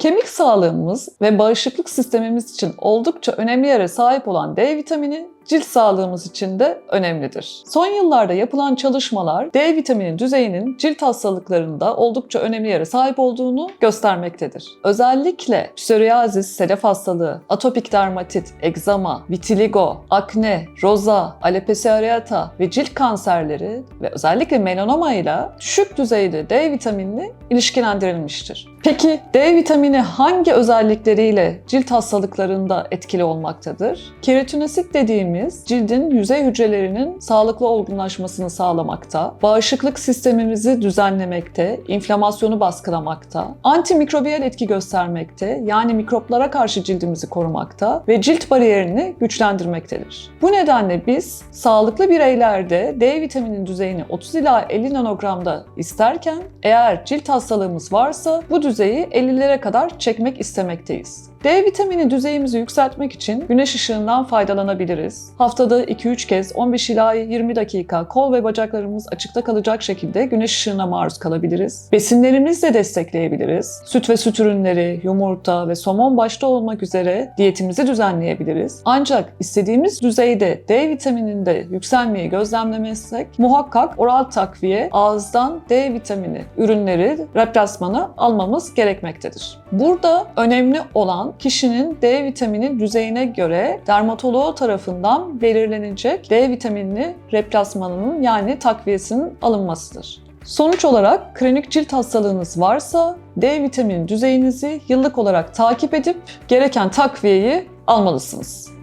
Kemik sağlığımız ve bağışıklık sistemimiz için oldukça önemli yere sahip olan D vitamini cilt sağlığımız için de önemlidir. Son yıllarda yapılan çalışmalar D vitamini düzeyinin cilt hastalıklarında oldukça önemli yere sahip olduğunu göstermektedir. Özellikle psoriasis, sedef hastalığı, atopik dermatit, egzama, vitiligo, akne, roza, alopecia areata ve cilt kanserleri ve özellikle melanoma ile düşük düzeyde D vitaminini ilişkilendirilmiştir. Peki D vitamini hangi özellikleriyle cilt hastalıklarında etkili olmaktadır? Keratinosit dediğimiz cildin yüzey hücrelerinin sağlıklı olgunlaşmasını sağlamakta, bağışıklık sistemimizi düzenlemekte, inflamasyonu baskılamakta, antimikrobiyal etki göstermekte yani mikroplara karşı cildimizi korumakta ve cilt bariyerini güçlendirmektedir. Bu nedenle biz sağlıklı bireylerde D vitaminin düzeyini 30 ila 50 nanogramda isterken eğer cilt hastalığımız varsa bu düzeyi 50'lere kadar çekmek istemekteyiz. D vitamini düzeyimizi yükseltmek için güneş ışığından faydalanabiliriz. Haftada 2-3 kez 15 ila 20 dakika kol ve bacaklarımız açıkta kalacak şekilde güneş ışığına maruz kalabiliriz. Besinlerimizle destekleyebiliriz. Süt ve süt ürünleri, yumurta ve somon başta olmak üzere diyetimizi düzenleyebiliriz. Ancak istediğimiz düzeyde D vitamininde yükselmeyi gözlemlemezsek muhakkak oral takviye ağızdan D vitamini ürünleri replasmanı almamız gerekmektedir. Burada önemli olan kişinin D vitamini düzeyine göre dermatoloğu tarafından belirlenecek D vitamini replasmanının yani takviyesinin alınmasıdır. Sonuç olarak kronik cilt hastalığınız varsa D vitamini düzeyinizi yıllık olarak takip edip gereken takviyeyi almalısınız.